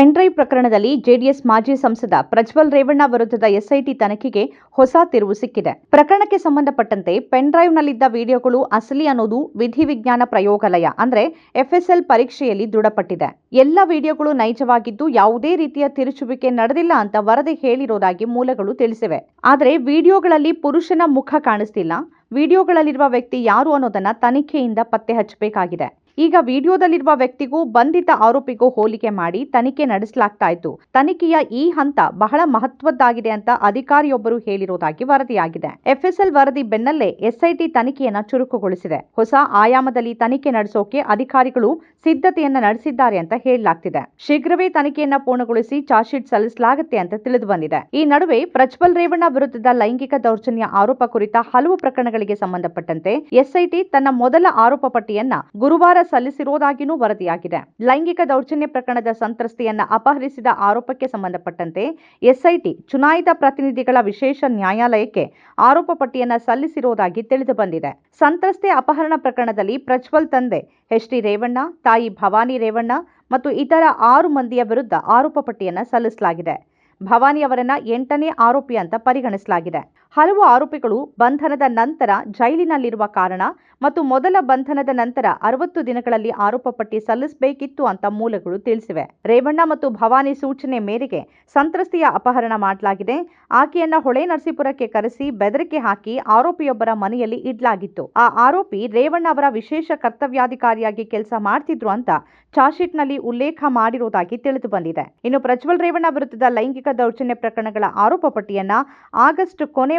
Pen drive ಪ್ರಕರಣದಲ್ಲಿ JDS ಮಾಜಿ ಸಂಸದ ಪ್ರಜ್ವಲ್ ರೇವಣ್ಣ ವಿರುದ್ಧದ ಎಸ್ಐಟಿ ತನಿಖೆಗೆ ಹೊಸ ತಿರುವು ಸಿಕ್ಕಿದೆ. ಪ್ರಕರಣಕ್ಕೆ ಸಂಬಂಧಪಟ್ಟಂತೆ ಪೆನ್ಡ್ರೈವ್ನಲ್ಲಿದ್ದ ವಿಡಿಯೋಗಳು ಅಸಲಿ ಅನ್ನೋದು ವಿಧಿವಿಜ್ಞಾನ ಪ್ರಯೋಗಾಲಯ, ಅಂದ್ರೆ ಎಫ್ಎಸ್ಎಲ್ ಪರೀಕ್ಷೆಯಲ್ಲಿ ದೃಢಪಟ್ಟಿದೆ. ಎಲ್ಲ ವಿಡಿಯೋಗಳು ನೈಜವಾಗಿದ್ದು ಯಾವುದೇ ರೀತಿಯ ತಿರುಚುವಿಕೆ ನಡೆದಿಲ್ಲ ಅಂತ ವರದಿ ಹೇಳಿರೋದಾಗಿ ಮೂಲಗಳು ತಿಳಿಸಿವೆ. ಆದರೆ ವಿಡಿಯೋಗಳಲ್ಲಿ ಪುರುಷನ ಮುಖ ಕಾಣಿಸ್ತಿಲ್ಲ. ವಿಡಿಯೋಗಳಲ್ಲಿರುವ ವ್ಯಕ್ತಿ ಯಾರು ಅನ್ನೋದನ್ನ ತನಿಖೆಯಿಂದ ಪತ್ತೆ ಹಚ್ಚಬೇಕಾಗಿದೆ. ಈಗ ವಿಡಿಯೋದಲ್ಲಿರುವ ವ್ಯಕ್ತಿಗೂ ಬಂಧಿತ ಆರೋಪಿಗೂ ಹೋಲಿಕೆ ಮಾಡಿ ತನಿಖೆ ನಡೆಸಲಾಗ್ತಾ ಇತ್ತು ತನಿಖೆಯ ಈ ಹಂತ ಬಹಳ ಮಹತ್ವದ್ದಾಗಿದೆ ಅಂತ ಅಧಿಕಾರಿಯೊಬ್ಬರು ಹೇಳಿರುವುದಾಗಿ ವರದಿಯಾಗಿದೆ. ಎಫ್ಎಸ್ಎಲ್ ವರದಿ ಬೆನ್ನಲ್ಲೇ ಎಸ್ಐಟಿ ತನಿಖೆಯನ್ನ ಚುರುಕುಗೊಳಿಸಿದೆ. ಹೊಸ ಆಯಾಮದಲ್ಲಿ ತನಿಖೆ ನಡೆಸೋಕೆ ಅಧಿಕಾರಿಗಳು ಸಿದ್ಧತೆಯನ್ನ ನಡೆಸಿದ್ದಾರೆ ಅಂತ ಹೇಳಲಾಗ್ತಿದೆ. ಶೀಘ್ರವೇ ತನಿಖೆಯನ್ನ ಪೂರ್ಣಗೊಳಿಸಿ ಚಾರ್ಜ್ ಶೀಟ್ ಸಲ್ಲಿಸಲಾಗುತ್ತೆ ಅಂತ ತಿಳಿದು ಬಂದಿದೆ ಈ ನಡುವೆ ಪ್ರಜ್ವಲ್ ರೇವಣ್ಣ ವಿರುದ್ಧದ ಲೈಂಗಿಕ ದೌರ್ಜನ್ಯ ಆರೋಪ ಕುರಿತ ಹಲವು ಪ್ರಕರಣಗಳಿಗೆ ಸಂಬಂಧಪಟ್ಟಂತೆ ಎಸ್ಐಟಿ ತನ್ನ ಮೊದಲ ಆರೋಪ ಪಟ್ಟಿಯನ್ನ ಗುರುವಾರ ಸಲ್ಲಿಸಿರುವುದಾಗಿಯೂ ವರದಿಯಾಗಿದೆ. ಲೈಂಗಿಕ ದೌರ್ಜನ್ಯ ಪ್ರಕರಣದ ಸಂತ್ರಸ್ತೆಯನ್ನ ಅಪಹರಿಸಿದ ಆರೋಪಕ್ಕೆ ಸಂಬಂಧಪಟ್ಟಂತೆ ಎಸ್ಐಟಿ, ಚುನಾಯಿತ ಪ್ರತಿನಿಧಿಗಳ ವಿಶೇಷ ನ್ಯಾಯಾಲಯಕ್ಕೆ ಆರೋಪ ಪಟ್ಟಿಯನ್ನ ಸಲ್ಲಿಸಿರುವುದಾಗಿ ತಿಳಿದು ಬಂದಿದೆ. ಸಂತ್ರಸ್ತೆ ಅಪಹರಣ ಪ್ರಕರಣದಲ್ಲಿ ಪ್ರಜ್ವಲ್ ತಂದೆ ಎಚ್ ಡಿ ರೇವಣ್ಣ, ತಾಯಿ ಭವಾನಿ ರೇವಣ್ಣ ಮತ್ತು ಇತರ ಆರು ಮಂದಿಯ ವಿರುದ್ಧ ಆರೋಪ ಪಟ್ಟಿಯನ್ನ ಸಲ್ಲಿಸಲಾಗಿದೆ. ಭವಾನಿ ಅವರನ್ನ ಎಂಟನೇ ಆರೋಪಿ ಅಂತ ಪರಿಗಣಿಸಲಾಗಿದೆ. ಹಲವು ಆರೋಪಿಗಳು ಬಂಧನದ ನಂತರ ಜೈಲಿನಲ್ಲಿರುವ ಕಾರಣ ಮತ್ತು ಮೊದಲ ಬಂಧನದ ನಂತರ ಅರವತ್ತು ದಿನಗಳಲ್ಲಿ ಆರೋಪ ಪಟ್ಟಿ ಸಲ್ಲಿಸಬೇಕಿತ್ತು ಅಂತ ಮೂಲಗಳು ತಿಳಿಸಿವೆ. ರೇವಣ್ಣ ಮತ್ತು ಭವಾನಿ ಸೂಚನೆ ಮೇರೆಗೆ ಸಂತ್ರಸ್ತೆಯ ಅಪಹರಣ ಮಾಡಲಾಗಿದೆ. ಆಕೆಯನ್ನ ಹೊಳೆ ನರಸೀಪುರಕ್ಕೆ ಕರೆಸಿ ಬೆದರಿಕೆ ಹಾಕಿ ಆರೋಪಿಯೊಬ್ಬರ ಮನೆಯಲ್ಲಿ ಇಡ್ಲಾಗಿತ್ತು. ಆ ಆರೋಪಿ ರೇವಣ್ಣ ಅವರ ವಿಶೇಷ ಕರ್ತವ್ಯಾಧಿಕಾರಿಯಾಗಿ ಕೆಲಸ ಮಾಡ್ತಿದ್ರು ಅಂತ ಚಾರ್ಜ್ಶೀಟ್ನಲ್ಲಿ ಉಲ್ಲೇಖ ಮಾಡಿರುವುದಾಗಿ ತಿಳಿದು ಬಂದಿದೆ ಇನ್ನು ಪ್ರಜ್ವಲ್ ರೇವಣ್ಣ ವಿರುದ್ಧದ ಲೈಂಗಿಕ ದೌರ್ಜನ್ಯ ಪ್ರಕರಣಗಳ ಆರೋಪ ಪಟ್ಟಿಯನ್ನ ಆಗಸ್ಟ್ ಕೊನೆ